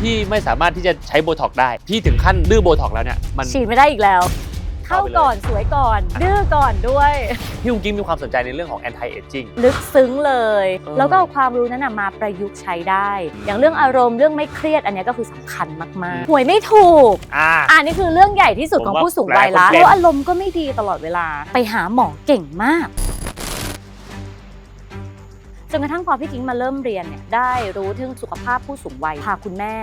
พี่ไม่สามารถที่จะใช้โบท็อกซ์ได้ พี่ถึงขั้นดื้อโบท็อกซ์แล้วเนี่ยมัน ฉีดไม่ได้อีกแล้ว เข้าเข้าไปเลย ก่อนสวยก่อน ดื้อก่อนด้วย พี่กุ้งกิ้งมีความสนใจในเรื่องของ anti aging ลึกซึ้งเลย เออ แล้วก็เอาความรู้นั้นนะมาประยุกต์ใช้ได้ อย่างเรื่องอารมณ์เรื่องไม่เครียดอันเนี้ยก็คือสำคัญมากๆหวยไม่ถูก อ่า อันนี้คือเรื่องใหญ่ที่สุดของผมว่าผู้สูงวัยละหลายคนเป็น แล้วอารมณ์ก็ไม่ดีตลอดเวลา ไปหาหมอเก่งมาก จนกระทั่งพอพี่กิ้งมาเริ่มเรียนเนี่ยได้รู้ถึงสุขภาพผู้สูงวัย พาคุณแม่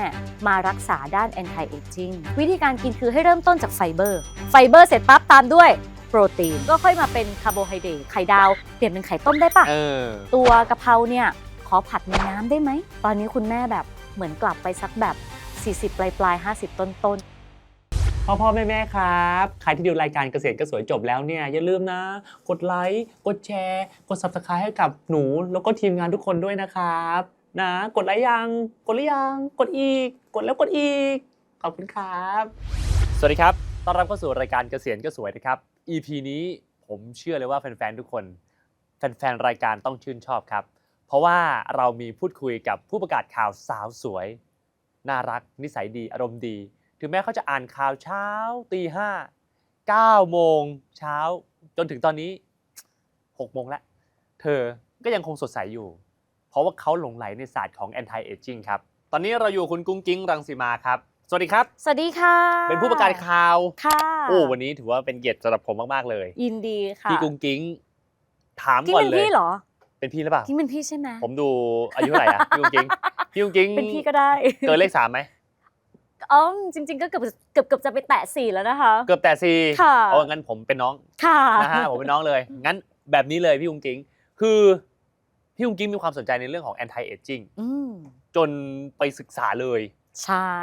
มารักษาด้าน anti aging วิธีการกินคือให้เริ่มต้นจากไฟเบอร์ ไฟเบอร์เสร็จปั๊บตามด้วยโปรตีน ก็ค่อยมาเป็นคาร์โบไฮเดรตไข่ดาว เปลี่ยนเป็นไข่ต้มได้ปะเออ ตัวกะเพราเนี่ยขอผัดในน้ำได้ไหม ตอนนี้คุณแม่แบบเหมือนกลับไปสักแบบ 40 ปลายปลายๆ50 ต้นต้น พ่อพ่อแม่แม่ครับ ใครที่ดูรายการเกษตรก็สวยจบแล้วเนี่ย อย่าลืมนะ กดไลค์กดแชร์ กด subscribe ให้กับหนู แล้วก็ทีมงานทุกคนด้วยนะครับ นะ กดไลค์ยัง กดหรือยัง กดอีก กดแล้วกดอีก ขอบคุณครับ สวัสดีครับต้อนรับเข้าสู่รายการเกษียณก็สวยนะครับ EP นี้ผมเชื่อเลยว่าแฟนๆทุกคน แฟนๆรายการต้องชื่นชอบครับ เพราะว่าเรามีพูดคุยกับผู้ประกาศข่าวสาวสวย น่ารัก นิสัยดีอารมณ์ดี ถึงแม้เขาจะอ่านข่าวเช้าตีห้าเก้าโมงเช้าจนถึงตอนนี้หกโมงแล้ว เธอก็ยังคงสดใสอยู่ เพราะว่าเขาหลงไหลในศาสตร์ของ anti aging ครับ ตอนนี้เราอยู่กับคุณกุ้งกิ้งรังสีมาครับ สวัสดีครับ สวัสดีค่ะ เป็นผู้ประกาศข่าว ค่ะ โอ้วันนี้ถือว่าเป็นเกียรติสำหรับผมมาก ๆ เลย ยินดีค่ะ พี่กุ้งกิ้ง ถามกิ้งก่อนเป็นเลยพี่เหรอ เป็นพี่หรือเปล่ากิ้งเป็นพี่ใช่ไหมผมดูอายุเท่าไหร่อะพี่กุ้งกิ้ง พี่กุ้งกิ้ง เป็นพี่ก็ได้ เกินเลขสามไหม อ๋อจริง ๆ ก็เกือบเกือบเกือบจะไปแตะสี่แล้วนะคะ เกือบแต่สี่ค่ะโอ้งั้นผมเป็นน้องค่ะ นะฮะผมเป็นน้องเลย งั้นแบบนี้เลยพี่กุ้งกิ้งคือพี่กุ้งกิ้งมีความสนใจในเรื่องของ anti aging อืมจนไปศึกษาเลย ใช่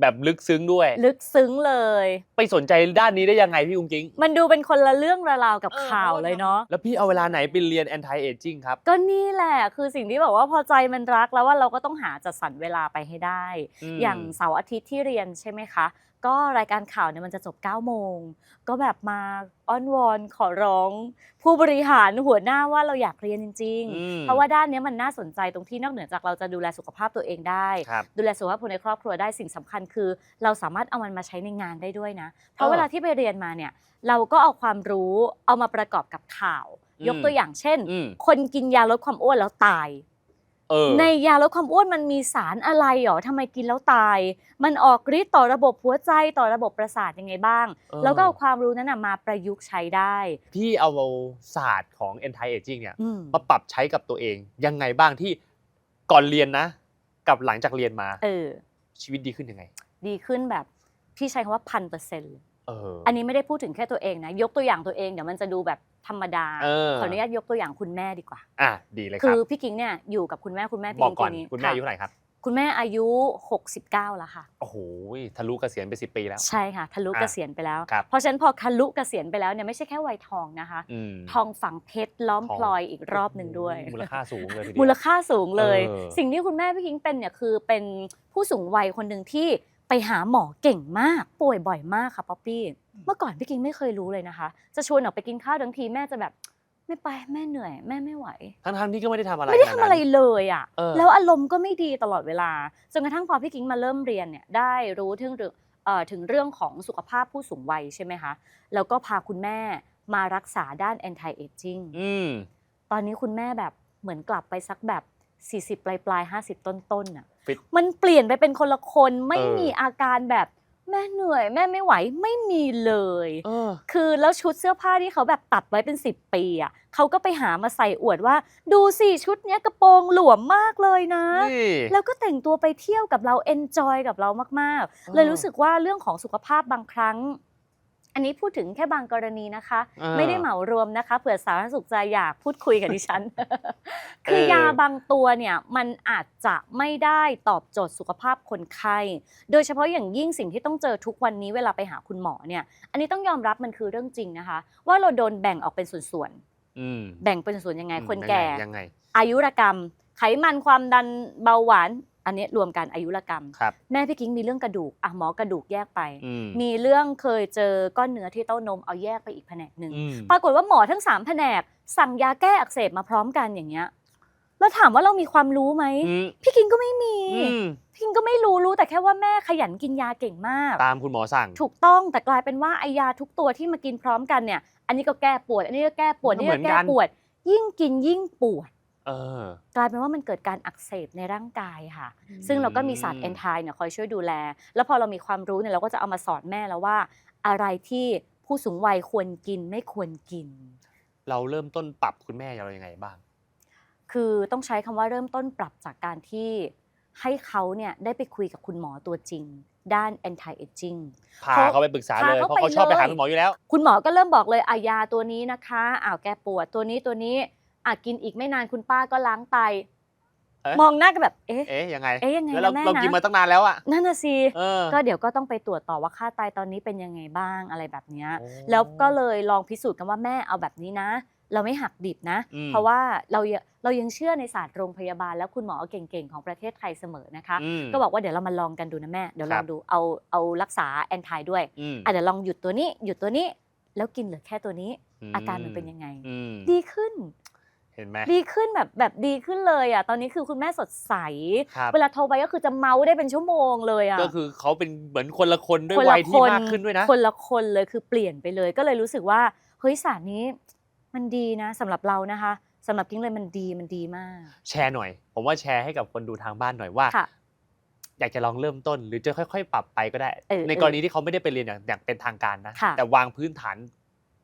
แบบลึกซึ้งด้วย ลึกซึ้งเลย ไปสนใจด้านนี้ได้ยังไงพี่กุ้งกิ้ง มันดูเป็นคนละเรื่องละราวกับเออ ข่าวเลยเนาะ แล้วพี่เอาเวลาไหนไปเรียน anti aging ครับ ก็นี่แหละ คือสิ่งที่บอกว่าพอใจมันรักแล้วว่าเราก็ต้องหาจัดสรรเวลาไปให้ได้มอย่างเสาร์อาทิตย์ที่เรียนใช่ไหมคะ ก็รายการข่าวเนี่ยมันจะจบ9โมง ก็แบบมาอ้อนวอนขอร้อง ผู้บริหารหัวหน้าว่าเราอยากเรียนจริง อืม ๆ เพราะว่าด้านเนี้ยมันน่าสนใจตรงที่นอกเหนือจากเราจะดูแลสุขภาพตัวเองได้ ครับ ดูแลสุขภาพคนในครอบครัวได้สิ่งสำคัญคือ เราสามารถเอามันมาใช้ในงานได้ด้วยนะ เพราะเออเวลาที่ไปเรียนมาเนี่ยเราก็เอาความรู้เอามาประกอบกับข่าว อืม ยกตัวอย่างเช่น อืม คนกินยาลดความอ้วนแล้วตายเออ ในยาลดความอ้วนมันมีสารอะไรหรอทำไมกินแล้วตาย มันออกฤทธิ์ต่อระบบหัวใจต่อระบบประสาทยังไงบ้างเออแล้วก็เอาความรู้นั้นนะมาประยุกต์ใช้ได้ พี่เอาศาสตร์ของ anti aging เนี่ยอืมมาปรับใช้กับตัวเอง ยังไงบ้างที่ก่อนเรียนนะ กับหลังจากเรียนมา เออ ชีวิตดีขึ้นยังไง ดีขึ้นแบบพี่ใช้คำว่าพันเปอร์เซ็นต์ เอออันนี้ไม่ได้พูดถึงแค่ตัวเองนะ ยกตัวอย่างตัวเองเดี๋ยวมันจะดูแบบธรรมดา เออ ขออนุญาตยกตัวอย่างคุณแม่ดีกว่า อะดีเลยคคืรับ อพี่กิ้งเนี่ยอยู่กับคุณแม่คุณแม่พี่บอกกิ้งก่อนปีนี้คุณแม่อายุะเท่าไหร่ครับ คุณแม่อายุ 69 แล้วค่ะ โอ้โหทะลุเกษียณไปสิปีแล้ว ใช่ค่ะทะลุอะเกษียณไปแล้ว ครับ เพราะฉะนั้นพอทะลุเกษียณไปแล้วเนี่ยไม่ใช่แค่วัยทองนะคะ อืม ทองฝังเพชรล้อมทอง พลอยอีกรอบหนึ่งด้วย มูลค่าสูงเลยทีเดียว มูลค่าสูงเลย เออ สิ่งที่คุณแม่พี่คิงเป็นเนี่ยคือเป็นผู้สูงวัยคนหนึ่งที่ไป หาหมอเก่งมากป่วยบ่อยมากค่ะป๊อปปี้เมื่อก่อนพี่คิงไม่เคยรู้เลยนะคะ จะชวนออกไปกินข้าวทั้งทีแม่จะแบบ ไม่ไปแม่เหนื่อย แม่ไม่ไหว ทั้งๆที่ก็ไม่ได้ทำอะไรไม่ได้ขทำนานั้นอะไรเลยอะเออ แล้วอารมณ์ก็ไม่ดีตลอดเวลาจนกระทั่งพอพี่กิ้งมาเริ่มเรียนเนี่ยได้รู้ถึงเรื่องเอ่อถึงเรื่องของสุขภาพผู้สูงวัยใช่ไหมคะแล้วก็พาคุณแม่มารักษาด้าน anti aging อืมตอนนี้คุณแม่แบบเหมือนกลับไปสักแบบ 40 ปลายปลายๆ50 ต้นต้นๆน่ะ ฟิต มันเปลี่ยนไปเป็นคนละคนไม่เออมีอาการแบบแม่เหนื่อย แม่ไม่ไหวไม่มีเลย เออ คือแล้วชุดเสื้อผ้าที่เขาแบบตัดไว้เป็น10ปีอะเขาก็ไปหามาใส่อวดว่า ดูสิชุดเนี้ยกระโปรงหลวมมากเลยนะ นี่ แล้วก็แต่งตัวไปเที่ยวกับเราเอนจอยกับเรามากเออๆเลยรู้สึกว่าเรื่องของสุขภาพบางครั้ง อันนี้พูดถึงแค่บางกรณีนะคะ อ่า ไม่ได้เหมารวมนะคะเผื่อสาธารณสุขจะอยากพูดคุยกับดิฉัน คือเออยาบางตัวเนี่ยมันอาจจะไม่ได้ตอบโจทย์สุขภาพคนไข้ โดยเฉพาะอย่างยิ่งสิ่งที่ต้องเจอทุกวันนี้เวลาไปหาคุณหมอเนี่ย อันนี้ต้องยอมรับมันคือเรื่องจริงนะคะ ว่าเราโดนแบ่งออกเป็นส่วนอืมๆแบ่งเป็นส่วนยังไงอืมคนแก่ยังไง อายุรกรรม ไขมันความดันเบาหวาน อันนี้รวมกันอายุรกรรม ครับ แม่พี่กิ้งมีเรื่องกระดูกอะหมอกระดูกแยกไป อืมมีเรื่องเคยเจอก้อนเนื้อที่เต้านมเอาแยกไปอีกแผนกหนึ่ง อืมปรากฏว่าหมอทั้ง3แผนก สั่งยาแก้อักเสบมาพร้อมกันอย่างเงี้ยแแล้วถามว่าเรามีความรู้ไหมอืมพี่กินก็ไม่มีอืมพี่กินก็ไม่รู้รู้แต่แค่ว่าแม่ขยันกินยาเก่งมาก ตามคุณหมอสั่ง ถูกต้องแต่กลายเป็นว่าไอยาทุกตัวที่มากินพร้อมกันเนี่ย อันนี้ก็แก้ปวด อันนี้ก็แก้ปวดมันก็นี่เหมืก็อนแก้กันปวด ยิ่งกินยิ่งปวด เออ กลายเป็นว่ามันเกิดการอักเสบในร่างกายค่ะ ซึ่งเราก็มีศาสตร์แอนไทเนี่ยคอยช่วยดูแล แล้วพอเรามีความรู้เนี่ยเราก็จะเอามาสอนแม่แล้วว่า อะไรที่ผู้สูงวัยควรกินไม่ควรกิน เราเริ่มต้นปรับคุณแม่เรายังไงบ้าง คือต้องใช้คำว่าเริ่มต้นปรับจากการที่ให้เขาเนี่ยได้ไปคุยกับคุณหมอตัวจริง ด้าน anti aging พาเขาเขาไปปรึกษาเลยพาเพเขาราะเขาชอบไปไปเลยหาคุณหมออยู่แล้ว คุณหมอก็เริ่มบอกเลยอายาตัวนี้นะคะอ้าวแกปวดตัวนี้ตัวนี้ อะกินอีกไม่นานคุณป้าก็ล้างไต เอ๊ะ มองหน้ากันแบบ เอ๊ะ เอ๊ะยังไงเอ๊ะยังไงแล้วเรานะแม่เรานะกินมาตั้งนานแล้วอะนั่นน่ะสิเออก็เดี๋ยวก็ต้องไปตรวจต่อว่าค่าไตตอนนี้เป็นยังไงบ้างอะไรแบบเนี้ย โอ้ แล้วก็เลยลองพิสูจน์กันว่าแม่เอาแบบนี้นะ เราไม่หักดิบนะ อืม เพราะว่าเรายังเรายังเชื่อในศาสตร์โรงพยาบาล และคุณหมอเก่งๆ ของประเทศไทยเสมอนะคะ อืม ก็บอกว่าเดี๋ยวเรามาลองกันดูนะแม่ เดี๋ยวคลรัอบงดูเอาเอารักษาแอนไทด้วยอืมอะเดี๋ยวลองหยุดตัวนี้หยุดตัวนี้ แล้วกินเหลือแค่ตัวนี้อืมอาการมันเป็นยังไง อืมดีขึ้น เห็นไหม ดีขึ้นแบบแบบดีขึ้นเลยอะตอนนี้คือคุณแม่สดใส ครับ เวลาโทรไปก็คือจะเมาส์ได้เป็นชั่วโมงเลยอะก็คือเขาเป็นเหมือนคนละคนด้วยคนวัละยคที่นมากขึ้นด้วยนะ คนละคนเลยคือเปลี่ยนไปเลยก็เลยรู้สึกว่าเฮ้ยศาสตร์นี้มันดีนะสำหรับเรานะคะสำหรับกิ้งเลยมันดีมันดีมาก แชร์หน่อย ผมว่าแชร์ให้กับคนดูทางบ้านหน่อยว่า ค่ะ อยากจะลองเริ่มต้นหรือจะค่อย ๆ ปรับไปก็ได้ เออในกรณีที่เขาไม่ได้ไปเรียนอย่างอย่างเป็นทางการนะ ค่ะแต่วางพื้นฐาน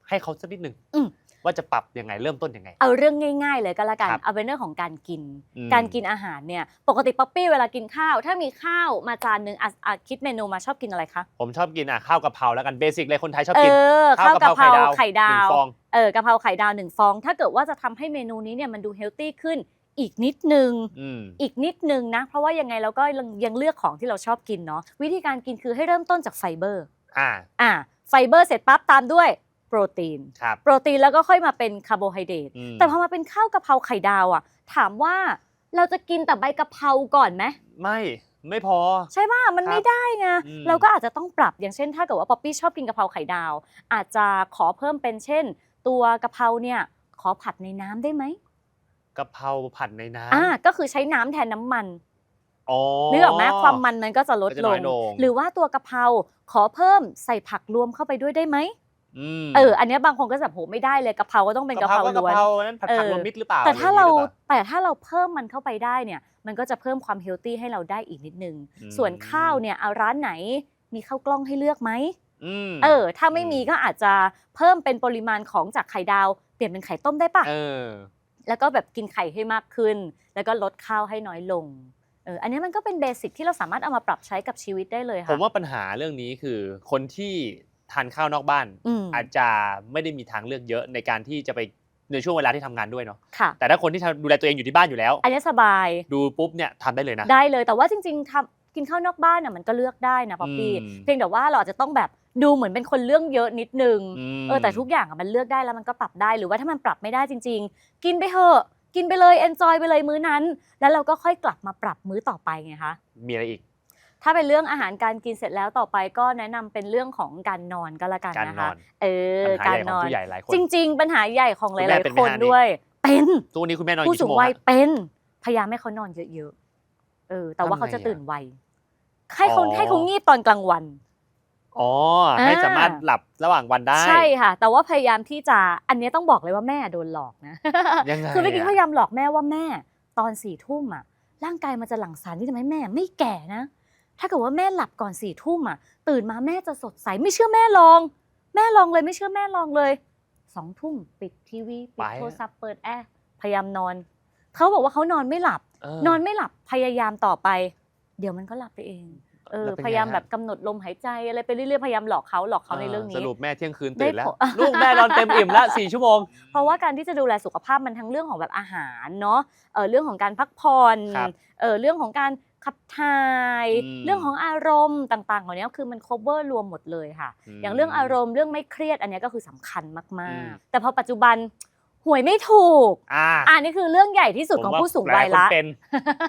ให้เขาสักนิดหนึ่งอืม ว่าจะปรับยังไงเริ่มต้นยังไง เอาเรื่องง่าย ๆ เลยก็แล้วกันครับเอาเป็นเรื่องของการกิน อืม การกินอาหารเนี่ยปกติป๊อปปี้เวลากินข้าว ถ้ามีข้าวมาจานหนึ่งอะอะคิดเมนูมาชอบกินอะไรคะผมชอบกินอะข้าวกะเพราแล้วกันเบสิกเลยคนไทยชอบเอกิน อข้าวกะเพราไข่ดาหนึ่วงฟอง เออกะเพราไข่ดาวหนึ่งฟอง ถ้าเกิดว่าจะทำให้เมนูนี้เนี่ยมันดูเฮลตี้ขึ้นอีกนิดนึง อืม อีกนิดนึงนะ เพราะว่ายังไงเราก็ยังยังเลือกของที่เราชอบกินเนาะวิธีการกินคือให้เริ่มต้นจากไฟเบอร์อ่า อะไฟเบอร์เสร็จปั๊บตามด้วย โปรตีน ครับ โปรตีนแล้วก็ค่อยมาเป็นคาร์โบไฮเดรตอืม แต่พอมาเป็นข้าวกะเพราไข่ดาวอะ ถามว่าเราจะกินแต่ใบกะเพราก่อนไหมไม่ไม่พอ ใช่ป่ะมันครับไม่ได้ไงอืม เราก็อาจจะต้องปรับอย่างเช่น ถ้าเกิดว่าป๊อปปี้ชอบกินกะเพราไข่ดาว อาจจะขอเพิ่มเป็นเช่น ตัวกะเพราเนี่ยขอผัดในน้ำได้ไหมกะเพราผัดในน้อ่าก็คือใช้น้ำแทนน้ำมันำอ๋อ นึกออกไหมความมันมันก็จะลดก็จะลน้ง อยลง หรือว่าตัวกะเพราขอเพิ่มใส่ผักรวมเข้าไปด้วยได้ไหมอืม เอออันเนี้ยบางคนก็จะแบบโหไม่ได้เลยกะเพราก็ต้องเป็นกะเพราก็ล้วนกะเพรานั้นผัดผักเออรวมมิตรหรือเปล่าแต่ถ้าเราอะไรอย่งงี้หอปล่แต่ถ้าเราเพิ่มมันเข้าไปได้เนี่ยมันก็จะเพิ่มความเฮลตี้ให้เราได้อีกนิดนึงอืมส่วนข้าวเนี่ยเอาร้านไหนมีข้าวกล้องให้เลือกไหมอืมเออ ถ้าไม่อืมมีก็อาจจะเพิ่มเป็นปริมาณของจากไข่ดาว เปลี่ยนเป็นไข่ต้มได้ปะเออแล้วก็แบบกินไข่ให้มากขึ้น แล้วก็ลดข้าวให้น้อยลงเอออันนี้มันก็เป็นเบสิกที่เราสามารถเอามาปรับใช้กับชีวิตได้เลยผค่ะมว่าปัญหาเรื่องนี้คือคนที่ ทานข้าวนอกบ้าน อืม อาจจะไม่ได้มีทางเลือกเยอะในการที่จะไปในช่วงเวลาที่ทำงานด้วยเนาะค่ะ แต่ถ้าคนที่ทำดูแลตัวเองอยู่ที่บ้านอยู่แล้ว อันนี้สบายดูปุ๊บเนี่ยทำได้เลยนะ ได้เลยแต่ว่าจริงๆทำกินข้าวนอกบ้านน่ะมันก็เลือกได้นะป๊อปปี้อืม เพียงแต่ว่าเราอาจจะต้องแบบดูเหมือนเป็นคนเรื่องเยอะนิดนึงม เออแต่ทุกอย่างอะมันเลือกได้แล้วมันก็ปรับได้หรือว่าถ้ามันปรับไม่ได้จริง ๆ กินไปเถอะกินไปเลยเอนจอยไปเลยมื้อนั้น แล้วเราก็ค่อยกลับมาปรับมื้อต่อไปไงคะ มีอะไรอีก ถ้าเป็นเรื่องอาหารการกินเสร็จแล้วต่อไปก็แนะนำเป็นเรื่องของการนอนก็แล้วกันการนะนคะอนเออปัญหาการใหญ่ขนองอน ผู้ใหญ่หลายคน จริง ๆ ปัญหาใหญ่ของหคุณแม่ลายเป็นๆไหมคนฮะนี่ ด้วย เป็นทุกวันนี้คุณแม่นอนผู้กี่สูชั่วงโมงวัยฮะ เป็นพยายามให้เขานอนเยอะๆเออ แต่ว่าทำไงเขาจะอะตื่นไวให้เขาอ๋อ ให้เขางีบตอนกลางวัน อ๋อให้อ่า สามารถหลับระหว่างวันได้ใช่ค่ะ แต่ว่าพยายามที่จะอันเนี้ยต้องบอกเลยว่าแม่โดนหลอกนะ ยังไงคือเมื่อกี้อะพยายามหลอกแม่ว่าแม่ตอนสี่ทุ่มอะร่างกายมันจะหลั่งสารที่ทำให้แม่ไม่แก่นะ ถ้าเกิดว่าแม่หลับก่อนสี่ทุ่มอะตื่นมาแม่จะสดใสไม่เชื่อแม่ลอง แม่ลองเลยไม่เชื่อแม่ลองเลยสองทุ่มปิดทีวีปิดไปโทรศัพท์เปิดแอร์พยายามนอนเขาบอกว่าเขานอนไม่หลับเออนอนไม่หลับพยายามต่อไป เดี๋ยวมันก็หลับไปเองเออแล้วเป็นไงพยายามฮะแบบกำหนดลมหายใจอะไรไปเรื่อยๆพยายามหลอกเขาหลอกเขาในเรื่องสนี้รุปแม่เที่ยงคืนตื่นแล้วได้ผลลูกแม่นอนเต็มอิ่มแล้วสี่ชั่วโมง เพราะว่าการที่จะดูแลสุขภาพมันทั้งเรื่องของแบบอาหารเนาะเออเรื่องของการพักผ่อนครับเออเรื่องของการ ขับถ่าย อืมเรื่องของอารมณ์ต่างๆเหล่านี้คือมัน cover รวมหมดเลยค่ะอย่างเรื่องอารมณ์เรื่องไม่เครียดอันเนี้ยก็คือสำคัญมากๆแต่พอปัจจุบันหวยไม่ถูกอ่าอ่านี่คือเรื่องใหญ่ที่สุดของผู้สูงวัยหลาละคนเป็น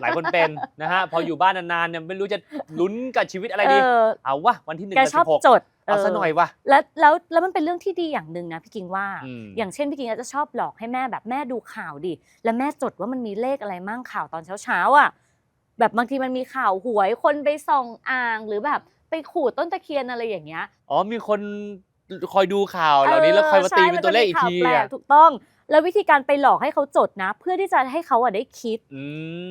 หลายคนเป็นนะฮะพออยู่บ้านนานๆเนี่ยไม่รู้จะลุ้นกับชีวิตอะไรเอดีอเอาวะวันที่หนึ่งแกกับชอบสิบหกจดเเอาซะหน่อยวะแล้วแล้วแล้วมันเป็นเรื่องที่ดีอย่างหนึ่งนะพี่กิงว่าอืมอย่างเช่นพี่กิงอาจจะชอบหลอกให้แม่แบบแม่ดูข่าวดิ แล้วแม่จดว่ามันมีเลขอะไรมั่งข่าวตอนเช้าๆอะ แบบบางทีมันมีข่าวหวยคนไปส่องอ่างหรือแบบไปขูดต้นตะเคียนอะไรอย่างเงี้ยอ๋อมีคนคอยดูข่าวเหล่านี้แล้วคอยมาตีเป็นตัวเลขอีกทีใช่มันจะมีข่าวแปลอะกถูกต้อง แล้ววิธีการไปหลอกให้เขาจดนะ เพื่อที่จะให้เขาอะได้คิดอื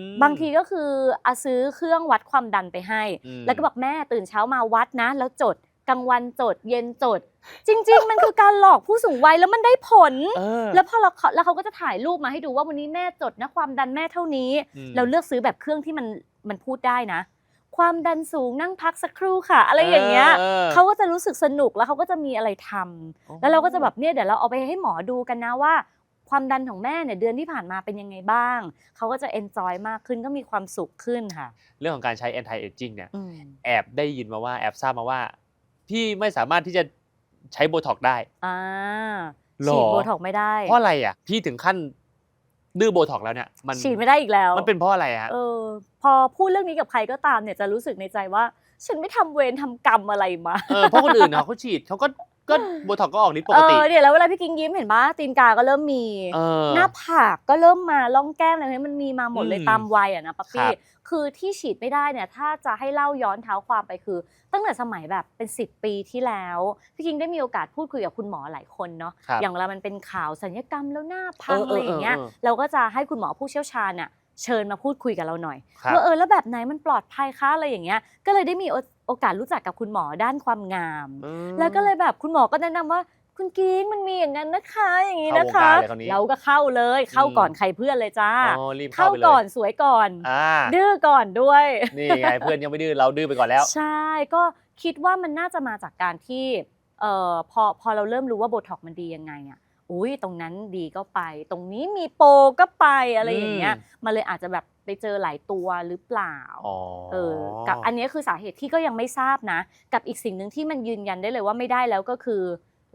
มบางทีก็คืออาซื้อเครื่องวัดความดันไปให้อืมแล้วก็บอกแม่ตื่นเช้ามาวัดนะ แล้วจดกลางวันจด เย็นจด จริง ๆ มันคือการหลอกผู้สูงวัยแล้วมันได้ผล เออ แล้วพอเราแล้วเขาก็จะถ่ายรูปมาให้ดูว่าวันนี้แม่จดนะความดันแม่เท่านี้ อืม เราเลือกซื้อแบบเครื่องที่มันมันพูดได้นะ ความดันสูงนั่งพักสักครู่ค่ะ อะไรอย่างเงี้ยออเขาก็จะรู้สึกสนุกแล้วเขาก็จะมีอะไรทำอ๋อแล้วเราก็จะแบบเนี่ยเดี๋ยวเราเอาไปให้หมอดูกันนะว่า ความดันของแม่เนี่ยเดือนที่ผ่านมาเป็นยังไงบ้างเขาก็จะเอนจอยมากขึ้นก็มีความสุขขึ้นค่ะเรื่องของการใช้ anti aging เนี่ย อืม แอบได้ยินมาว่าแอบทราบมาว่า พี่ไม่สามารถที่จะ ใช้โบท็อกซ์ได้อ่าหรอฉีดโบท็อกซ์ไม่ได้ เพราะอะไรอะ พี่ถึงขั้นดื้อโบท็อกซ์แล้วเนี่ยมันฉีดไม่ได้อีกแล้ว มันเป็นเพราะอะไรอะฮะเออ พอพูดเรื่องนี้กับใครก็ตามเนี่ยจะรู้สึกในใจว่า ฉันไม่ทำเวรทำกรรมอะไรมาเออเพราะคนอื่นเขาเขาฉีดเขาก็ ก็โบท็อกซ์ก็ออกฤทธิ์ปเอกติ อเนี่ยแล้วเวลาพี่กิงยิ้มเห็นปะตีนกาก็เริ่มมี เออ หน้าผากก็เริ่มมาล่องแก้มอะไรเนี่ยมันมีมาหมดเลยอืมตามวัยอะนะปั๊บครัปี้บ คือที่ฉีดไม่ได้เนี่ยถ้าจะให้เล่าย้อนเท้าความไปคือ ตั้งแต่สมัยแบบเป็น 10 ปีที่แล้ว พี่กิงได้มีโอกาสพูดคุยกับคุณหมอหลายคนเนาะครับ อย่างเวลามันเป็นข่าวสัญญกรรมแล้วหน้าพังเออเอออะไรอย่างเงี้ยเออเออ เราก็จะให้คุณหมอผู้เชี่ยวชาญน่ะเชิญมาพูดคุยกับเราหน่อยครับ ว่าเออแล้วแบบไหนมันปลอดภัยคะอะไรอย่างเงี้ยก็เลยได้มีโอ โอกาสรู้จักกับคุณหมอด้านความงามอืมแล้วก็เลยแบบคุณหมอก็แนะนำว่าคุณกิ๊งมันมีอย่างนั้นนะคะ อย่างนี้นะคะเข้าวงการเลยคราวนี้เราก็เข้าเลยเข้าอืมก่อนใครเพื่อนเลยจ้าอ๋อรีบเข้าเข้าไปเลยก่อนสวยก่อนอ่าดื้อก่อนด้วย นี่ไงเพื่อนยังไม่ดื้อเราดื้อไปก่อนแล้ว ใช่ก็คิดว่ามันน่าจะมาจากการที่เอ่อพอพอเราเริ่มรู้ว่าโบท็อกมันดียังไงอะ อุ้ยตรงนั้นดีก็ไป ตรงนี้มีโปรก็ไปอะไรอย่างเงี้ยอืมมันเลยอาจจะแบบไปเจอหลายตัวหรือเปล่าอ๋อเออกับอันนี้คือสาเหตุที่ก็ยังไม่ทราบนะ กับอีกสิ่งหนึ่งที่มันยืนยันได้เลยว่าไม่ได้แล้วก็คือ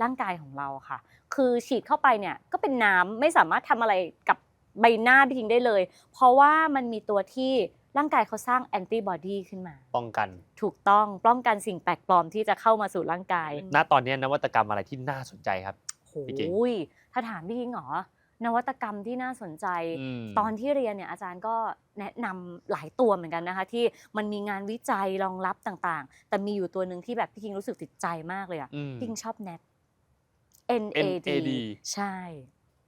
ร่างกายของเราค่ะ คือฉีดเข้าไปเนี่ยก็เป็นน้ำไม่สามารถทำอะไรกับใบหน้าพี่ทิ้งได้เลย เพราะว่ามันมีตัวที่ร่างกายเขาสร้างแอนติบอดีขึ้นมา ป้องกัน ถูกต้อง ป้องกันสิ่งแปลกปลอมที่จะเข้ามาสู่ร่างกาย ณ ตอนนี้นวัตกรรมอะไรที่น่าสนใจครับ พี่กิ๊งโอ้ยถ้าถามพี่ทิ้งเหรอนวัตกรรมที่น่าสนใจมตอนที่เรียนเนี่ยอาจารย์ก็แนะนำหลายตัวเหมือนกันนะคะ ที่มันมีงานวิจัยรองรับต่างๆ แต่มีอยู่ตัวหนึ่งที่แบบพี่คิงรู้สึกติดใจมากเลยอะอืมพี่คิงชอบ NAD NAD NAD ใช่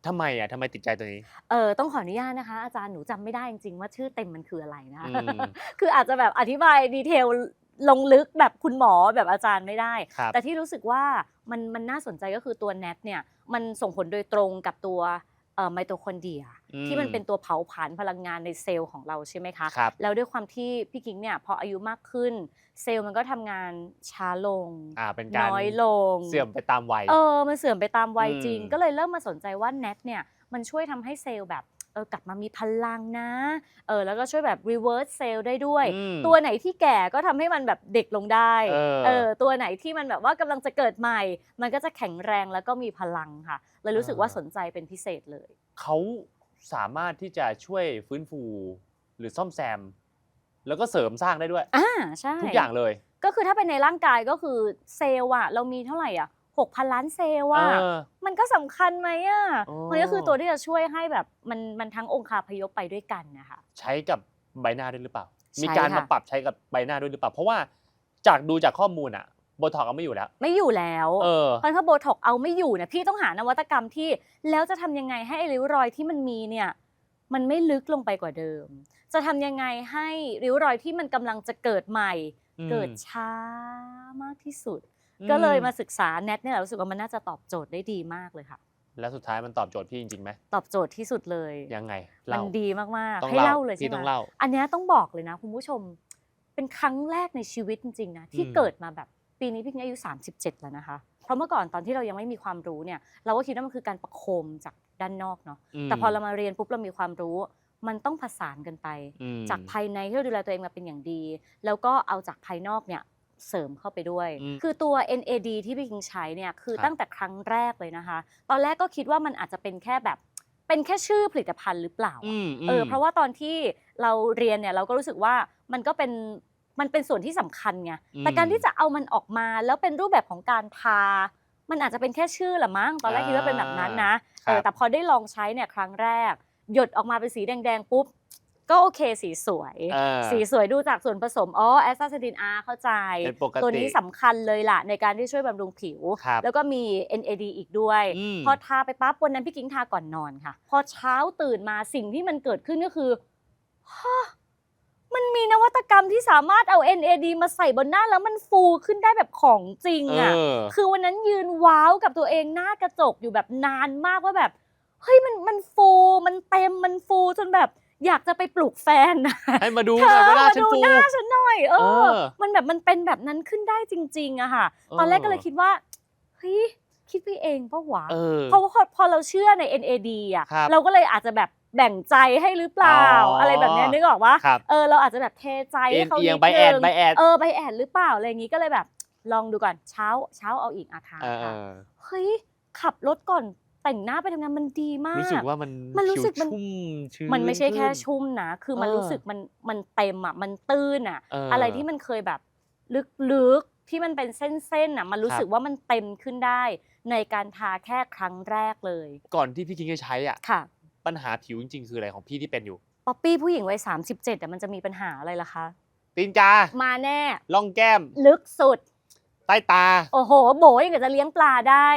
ทำไมอะทำไมติดใจตัวนี้ เออต้องขออนุญาตนะคะ อาจารย์หนูจำไม่ได้จริงๆว่าชื่อเต็มมันคืออะไรนะคะอืมคืออาจจะแบบอธิบายดีเทล ลงลึกแบบคุณหมอแบบอาจารย์ไม่ได้ ครับแต่ที่รู้สึกว่ามันมันน่าสนใจก็คือตัว NAT เนี่ยมันส่งผลโดยตรงกับตัวเอ่อไมโตคอนเดรีย อืมที่มันเป็นตัวเผาผลาญพลังงานในเซลล์ของเราใช่ไหมคะ ครับแล้วด้วยความที่พี่กิ๊งเนี่ยพออายุมากขึ้น เซลล์มันก็ทำงานช้าลง อ่าเป็นการน้อยลง เสื่อมไปตามวัย เออ มันเสื่อมไปตามวัยจริง อืม ก็เลยเริ่มมาสนใจว่า NAT เนี่ย มันช่วยทำให้เซลล์แบบเออกลับมามีพลังนะเออแล้วก็ช่วยแบบ reverse เซลล์ได้ด้วย อืมตัวไหนที่แก่ก็ทำให้มันแบบเด็กลงได้เออ ตัวไหนที่มันแบบว่ากำลังจะเกิดใหม่ มันก็จะแข็งแรงแล้วก็มีพลังค่ะเลยรู้สึกว่าอ่าสนใจเป็นพิเศษเลย เขาสามารถที่จะช่วยฟื้นฟูหรือซ่อมแซม แล้วก็เสริมสร้างได้ด้วย อ่าใช่ ทุกอย่างเลย ก็คือถ้าเป็นในร่างกายก็คือเซลล์อะเรามีเท่าไหร่อะ หกพันล้านเซลล์อะเออ มันก็สำคัญไหมอะอ๋อ มันก็คือตัวที่จะช่วยให้แบบมันมันทั้งองคาพยพไปด้วยกันนะคะ ใช้กับใบหน้าด้วยหรือเปล่า ใช่มีการค่ะมาปรับใช้กับใบหน้าด้วยหรือเปล่า เพราะว่าจากดูจากข้อมูลอะโบท็อกเอาไม่อยู่แล้ว ไม่อยู่แล้ว เออ เพราะถ้าโบท็อกเอาไม่อยู่เนี่ยพี่ต้องหานวัตกรรมที่แล้วจะทำยังไงให้ไอ้ริ้วรอยที่มันมีเนี่ยมันไม่ลึกลงไปกว่าเดิม จะทำยังไงให้ริ้วรอยที่มันกำลังจะเกิดใหม่ อืม เกิดช้ามากที่สุดอืม ก็เลยมาศึกษาแนทเนี่ยแหละรู้สึกว่ามันน่าจะตอบโจทย์ได้ดีมากเลยค่ะ แล้วสุดท้ายมันตอบโจทย์พี่จริงๆไหมตอบโจทย์ที่สุดเลยยังไงมัเล่านดีมากๆต้องให้เล่าเลยใช่พี่ไหม ต้องเล่า อันเนี้ยต้องบอกเลยนะคุณผู้ชมเป็นครั้งแรกในชีวิตจริงๆนะที่อืม เกิดมาแบบปีนี้พี่อายุ 37 แล้วนะคะ เพราะเมื่อก่อนตอนที่เรายังไม่มีความรู้เนี่ยเราก็คิดว่ามันคือการประโคมจากด้านนอกเนาะมแต่พอเรามาเรียนปุ๊บเรามีความรู้ มันต้องผสานกันไป อืมจากภายในที่เราดูแลตัวเองมาเป็นอย่างดี แล้วก็เอาจากภายนอกเนี่ย เสริมเข้าไปด้วย อืม คือตัว NAD ที่พี่คิงใช้เนี่ยคือครับ ตั้งแต่ครั้งแรกเลยนะคะ ตอนแรกก็คิดว่ามันอาจจะเป็นแค่แบบเป็นแค่ชื่อผลิตภัณฑ์หรือเปล่าอะอืมเออเพราะว่าตอนที่เราเรียนเนี่ยเราก็รู้สึกว่ามันก็เป็นมันเป็นส่วนที่สำคัญไงอืม แต่การที่จะเอามันออกมาแล้วเป็นรูปแบบของการทา มันอาจจะเป็นแค่ชื่อละมั้งตอนแรกคิดว่าเป็นแบบนั้นนะครับเออแต่พอได้ลองใช้เนี่ยครั้งแรก หยดออกมาเป็นสีแดงๆปุ๊บ ก็โอเคสีสวย อ่า สีสวยดูจากส่วนผสมอ๋อแอสตาเซตินอาเข้าใจ เป็นปกติตัวนี้สำคัญเลยล่ะ ในการที่ช่วยบำรุงผิว ครับแล้วก็มี NAD อีกด้วย อืม พอทาไปปั๊บวันนั้นพี่กิ้งทาก่อนนอนค่ะ พอเช้าตื่นมาสิ่งที่มันเกิดขึ้นก็คือฮะมันมีนวัตกรรมที่สามารถเอา NAD มาใส่บนหน้าแล้วมันฟูขึ้นได้แบบของจริงเออะอคือวันนั้นยืนว้าวกับตัวเองหน้ากระจกอยู่แบบนานมากว่าแบบ เฮ้ยมันมันฟูมันเต็มมันฟูจนแบบ อยากจะไปปลุกแฟนนะให้มาดูเธหน่อยอว่าหน้ามาฉันดูฟูหน้าฉันหน่อยเอเอออ มันแบบมันเป็นแบบนั้นขึ้นได้จริง ๆอะค่ะ ตอนแรกก็เลยคิดว่าเฮ้ยคิดไปเองปะวะเออเพราะว่าพอเราเชื่อใน NAD อะครับเราก็เลยอาจจะแบบแบ่งใจให้หรือเปล่าอ๋อออะไรแบบเนี้ยนึกออกว่าครับเออเราอาจจะแบบเทใจให้เขาเอียงนิดๆ by นึ ad ง by ad เออใบแอดหรือเปล่าอะไรอย่างงี้ก็เลยแบบลองดูก่อนเช้าเช้าเอาอีกอาคาเออเอค่ะอเฮ้ยขับรถก่อน แต่งหน้าไปทำงานมันดีมาก รู้สึกว่ามันมันรู้สึกผิวมันชุ่มชื้นมันไม่ใช่แค่ขึ้นชุ่มนะ คือมันเออรู้สึกมันมันเต็มอะมันตื้นอะเออออะไรที่มันเคยแบบลึกๆที่มันเป็นเส้นๆอะมันรู้ครับสึกว่ามันเต็มขึ้นได้ ในการทาแค่ครั้งแรกเลย ก่อนที่พี่คิงจะใช้อะค่ะ ปัญหาผิวจริงๆ คืออะไรของพี่ที่เป็นอยู่ป๊อปปี้ผู้หญิงวัย37แต่มันจะมีปัญหาอะไรล่ะคะตีนกามาแน่ล่องแก้ม ลึกสุด ใต้ตา โอ้โห โบยังกับจะเลี้ยงปลาได้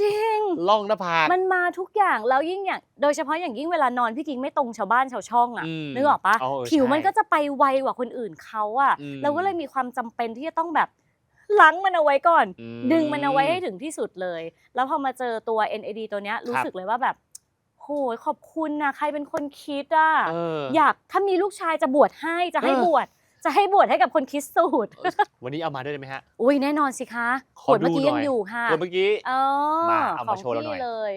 จริง ล่องหน้าผาก มันมาทุกอย่างแล้วยิ่งอย่างโดยเฉพาะอย่างยิ่งเวลานอนพี่กิ้งไม่ตรงชาวบ้านชาวช่องอะอืมนึกออกปะอ๋อเออผิวมันใช่ก็จะไปไวกว่าคนอื่นเขาอะอืม เราก็เลยมีความจำเป็นที่จะต้องแบบล้างมันเอาไว้ก่อน อื ดึงมันเอาไว้ให้ถึงที่สุดเลย แล้วพอมาเจอตัว NAD ตัวเนี้ยรู้ครับสึกเลยว่าแบบโหยขอบคุณนะใครเป็นคนคิดอะเออ อยากถ้ามีลูกชายจะบวชให้จะให้เออ บวช จะให้บวชให้กับคนคิดสูตร วันนี้เอามาด้วยได้ไหมฮะอุ้ยแน่นอนสิคะขขอวดเมื่อกี้ดูหน่ยัอยงอยู่ค่ะตัวเมื่อกี้อ๋อมาเอามาของโชว์เราหน่อยพี่เลย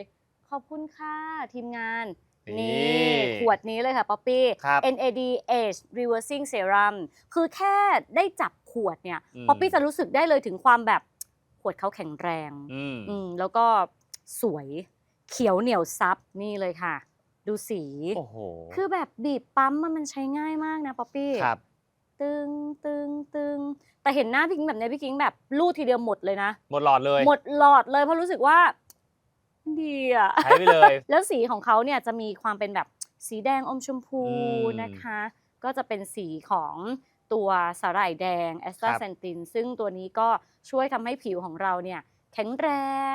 ขอบคุณค่ะทีมงานนี่นี่ขวดนี้เลยค่ะป๊อปปี้ครับ NAD Age Reversing Serum คือแค่ได้จับขวดเนี่ยอืมป๊อปปี้จะรู้สึกได้เลยถึงความแบบขวดเขาแข็งแรงอืมอืมแล้วก็สวยเขียวเหนียวซับนี่เลยค่ะ ดูสีโอ้โหคือแบบบีบปั๊มมันมันใช้ง่ายมากนะป๊อปปี้ครับ ตึงตึงตึงแต่เห็นหน้าพี่กิ้งแบบเนี้ยพี่กิ้งแบบลูดทีเดียวหมดเลยนะ หมดหลอดเลยหมดหลอดเลยเพราะรู้สึกว่าดีอะ ใช้ไปเลย แล้วสีของเขาเนี่ยจะมีความเป็นแบบสีแดงอมชมพูอืม นะคะ ก็จะเป็นสีของตัวสาหร่ายแดงแอสตาเซนติน ซึ่งตัวนี้ก็ช่วยทำให้ผิวของเราเนี่ยแข็งแร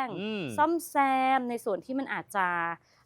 ง อืม ซ่อมแซมในส่วนที่มันอาจจะ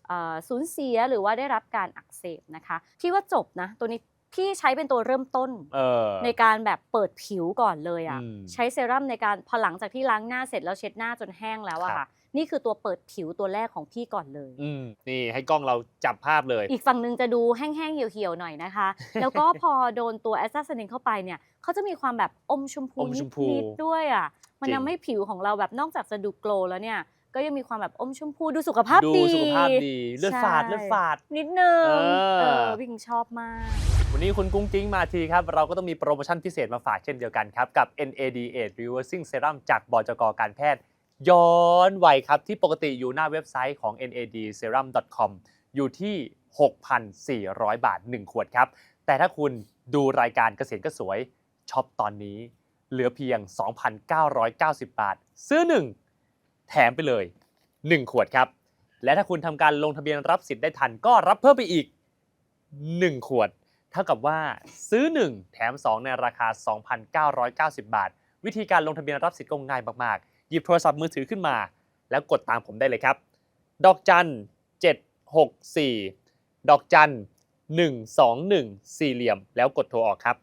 เอ่อสูญเสียหรือว่าได้รับการอักเสบนะคะพี่ว่าจบนะ ตัวนี้ พี่ใช้เป็นตัวเริ่มต้น เออ ในการแบบเปิดผิวก่อนเลยอะอืมใช้เซรั่มในการพอหลังจากที่ล้างหน้าเสร็จแล้วเช็ดหน้าจนแห้งแล้วอะครัค่ะบนี่คือตัวเปิดผิวตัวแรกของพี่ก่อนเลย อืมนี่ให้กล้องเราจับภาพเลย อีกฝั่งหนึ่งจะดูแห้งๆเหี่ยวๆหน่อยนะคะ แล้วก็พอโดนตัวแอสตาเซนินเข้าไปเนี่ยเขาจะมีความแบบอมชมพูอมชมพูนิดๆด้วยอะมันจริง ทำให้ผิวของเราแบบนอกจากจะดูโกลว์แล้วเนี่ย ก็ยังมีความแบบอมชมพูดูสุขภาพดูดี สุขภาพดี เลือดฝาดใช่เลือดฝาด นิดนึงเออ เออพี่กิงชอบมาก วันนี้คุณกุ้งกิ้งมาทีครับ เราก็ต้องมีโปรโมชั่นพิเศษมาฝากเช่นเดียวกันครับ กับ NAD Age Reversing Serum จากบจกการแพทย์ ย้อนวัยครับ ที่ปกติอยู่หน้าเว็บไซต์ของ nadserum.com อยู่ที่ 6,400 บาท 1 ขวดครับ แต่ถ้าคุณดูรายการเกษตรก็สวยช็อปตอนนี้ เหลือเพียง 2,990 บาท ซื้อ 1 แถมไปเลย 1 ขวดครับ และถ้าคุณทำการลงทะเบียนรับสิทธิ์ได้ทันก็รับเพิ่มไปอีก 1 ขวด เท่ากับว่าซื้อ 1 แถม 2 ในราคา 2,990 บาท วิธีการลงทะเบียนรับสิทธิ์ก็ง่ายมากๆ หยิบโทรศัพท์มือถือขึ้นมา แล้วกดตามผมได้เลยครับ ดอกจัน 764 ดอกจัน 121 สี่เหลี่ยม แล้วกดโทรออกครับ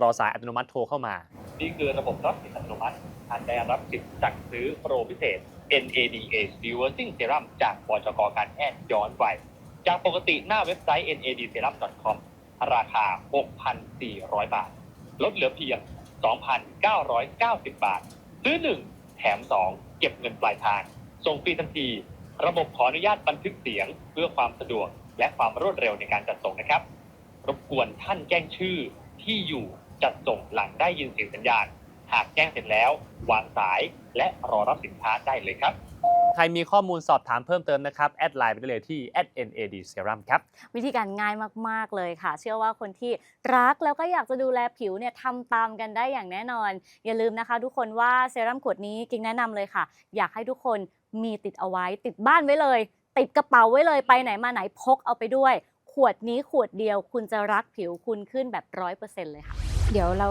รอสายอัตโนมัติโทรเข้ามา นี่คือระบบรับสิทธิ์อัตโนมัติท่านได้รับสิทธิ์สั่งซื้อโปรพิเศษ NADA Reversing Serum จากบจกการแพทย์ย้อนวัย จากปกติหน้าเว็บไซต์ nadserum.com ราคา 6,400 บาท ลดเหลือเพียง 2,990 บาท ซื้อ 1 แถม 2 เก็บเงินปลายทาง ส่งฟรีทันที ระบบขออนุญาตบันทึกเสียง เพื่อความสะดวก และความรวดเร็วในการจัดส่งนะครับ รบกวนท่านแจ้งชื่อที่อยู่จัดส่งหลังได้ยินเสียงสัญญาณ หากแจ้งเสร็จแล้ว วางสายและรอรับสินค้าได้เลยครับ ใครมีข้อมูลสอบถามเพิ่มเติมนะครับ แอดไลน์ไปได้เลยที่ @nad serum ครับ วิธีการง่ายมาก ๆ เลยค่ะ เชื่อว่าคนที่รักแล้วก็อยากจะดูแลผิวเนี่ยทำตามกันได้อย่างแน่นอน อย่าลืมนะคะทุกคนว่าเซรั่มขวดนี้กิ๊งแนะนำเลยค่ะ อยากให้ทุกคนมีติดเอาไว้ ติดบ้านไว้เลย ติดกระเป๋าไว้เลยไปไหนมาไหนพกเอาไปด้วย ขวดนี้ขวดเดียวคุณจะรักผิวคุณขึ้นแบบร้อยเปอร์เซ็นต์เลยค่ะ เดี๋ยวเรา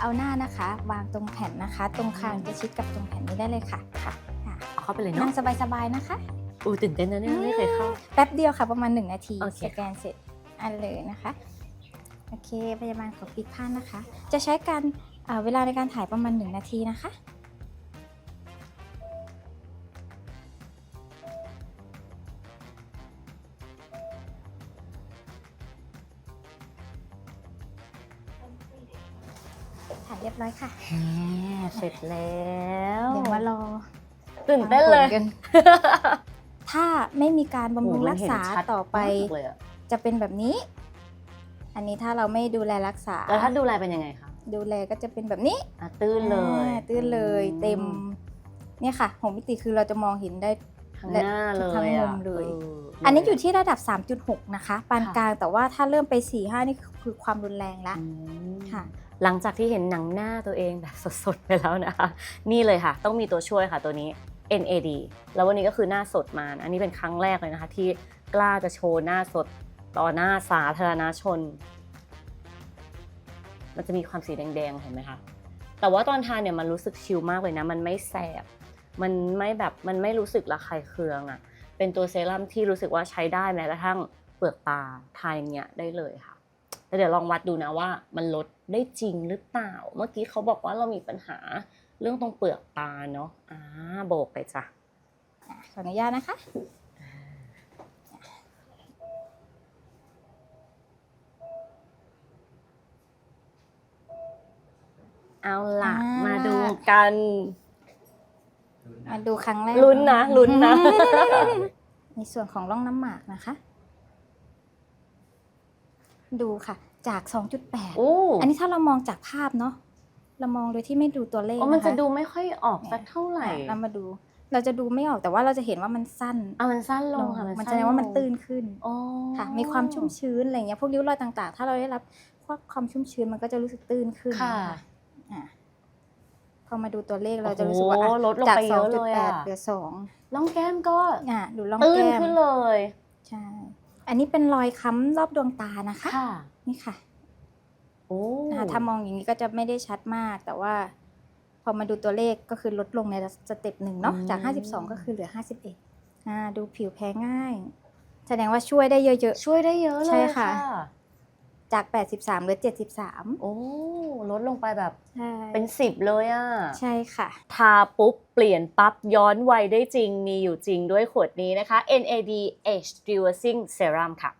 เอาหน้านะคะ วางตรงแผ่นนะคะ ตรงคางจะชิดกับตรงแผ่นนี้ได้เลยค่ะค่ะค่ะ เอาเข้าไปเลยนั่เนาะงสบายๆนะคะ อู้ตื่นเต้นนะเนี่ยไม่เคยเข้า แป๊บเดียวค่ะประมาณ 1 นาทีโอเคสแกนเสร็จอันเลยนะคะโอเคพยาบาลขอปิดผ้านะคะ จะใช้การอ่าเวลาในการถ่ายประมาณ 1 นาทีนะคะ ถ่ายเรียบร้อยค่ะเสร็จแล้ ตื่นเต้นเลยฟังผกันถ้าไม่มีการบำรุงรักษาโอ้โหมันเห็นชัดต่อไปมากเลยอะจะเป็นแบบนี้ อันนี้ถ้าเราไม่ดูแลรักษา แล้วถ้าดูแลเป็นยังไงคะดูแลก็จะเป็นแบบนี้อะตื้นเลยอ่าตื้นเลยเต็ม เนี่ยค่ะหกมิติคือเราจะมองเห็นได้ ทั้งหน้าเลยทั้งมุอะมเลยเอันนี้อยู่ที่ระดับ 3.6 นะคะ ปานค่ะกลางแต่ว่าถ้าเริ่มไป 4 5 นี่คือความรุนแรงละอืมค่ะ หลังจากที่เห็นหนังหน้าตัวเองแบบสดๆไปแล้วนะคะ นี่เลยค่ะ ต้องมีตัวช่วยค่ะตัวนี้ NAD แล้ววันนี้ก็คือหน้าสดมา อันนี้เป็นครั้งแรกเลยนะคะ ที่กล้าจะโชว์หน้าสดต่อหน้าสาธารณชน มันจะมีความสีแดงๆ เห็นไหมคะ แต่ว่าตอนทานเนี่ยมันรู้สึกชิลมากเลยนะ มันไม่แสบ มันไม่แบบ มันไม่รู้สึกระคายเคืองอะ่ะ เป็นตัวเซรั่มที่รู้สึกว่าใช้ได้แม้กระทั่งเปลือกตาทานอย่างเงี้ยได้เลยค่ะแล้วเดี๋ยวลองวัดดูนะว่ามันลดได้จริงหรือเปล่า เมื่อกี้เขาบอกว่าเรามีปัญหา เรื่องตรงเปลือกตาเนาะอ่าโบกไปจ้ะขออนุญาตนะคะ เอาล่ะ อ่าม มาดูกัน มาดูครั้งแรกลุ้นนะลุ้นนะ ในส่วนของร่องน้ำหมากนะคะ ดูค่ะ จาก 2.8 โอ้อันนี้ถ้าเรามองจากภาพเนาะ เรามองโดยที่ไม่ดูตัวเลขโอ้มันคจะดูไม่ค่อยออกสักเท่าไหร่อะเรามาดู เราจะดูไม่ออกแต่ว่าเราจะเห็นว่ามันสั้นอะมันสั้นลงค่ะมันสั้แสดงว่ามันตื้นขึ้นอ๋อค่ะ มีความชุ่มชื้นอะไรเงี้ยพวกริ้วรอยต่าง ๆ ถ้าเราได้รับพวกความชุ่มชื้นมันก็จะรู้สึกตื้นขึ้นค่ะอะพอมาดูตัวเลขเราจะรู้สึกว่าโอ้อะลดลงจากไปเยอะเลยอะ2.8เหลือ2ร่องแก้มก็อะดูร่องตื้นแก้มขึ้นเลยใช่อันนี้เป็นรอยค้ำรอบดวงตานะคะค่ะนี่ค่ะ โอ้อะถ้ามองอย่างนี้ก็จะไม่ได้ชัดมาก แต่ว่า พอมาดูตัวเลขก็คือลดลงในสเต็ปหนึ่งเนาะจาก 52 ก็คือเหลือ 51อ่าดูผิวแพ้ง่าย แสดงว่าช่วยได้เยอะช่วยได้เยอะเลยใช่ค่ะค่ะๆจาก 83เหลือ 73 โอ้ลดลงไปแบบใช่เป็นสิบเลยอะ ใช่ค่ะ ทาปุ๊บ เปลี่ยนปั๊บ ย้อนวัยได้จริงมีอยู่จริงด้วยขวดนี้นะคะ NAD Age Reversing Serum ค่ะ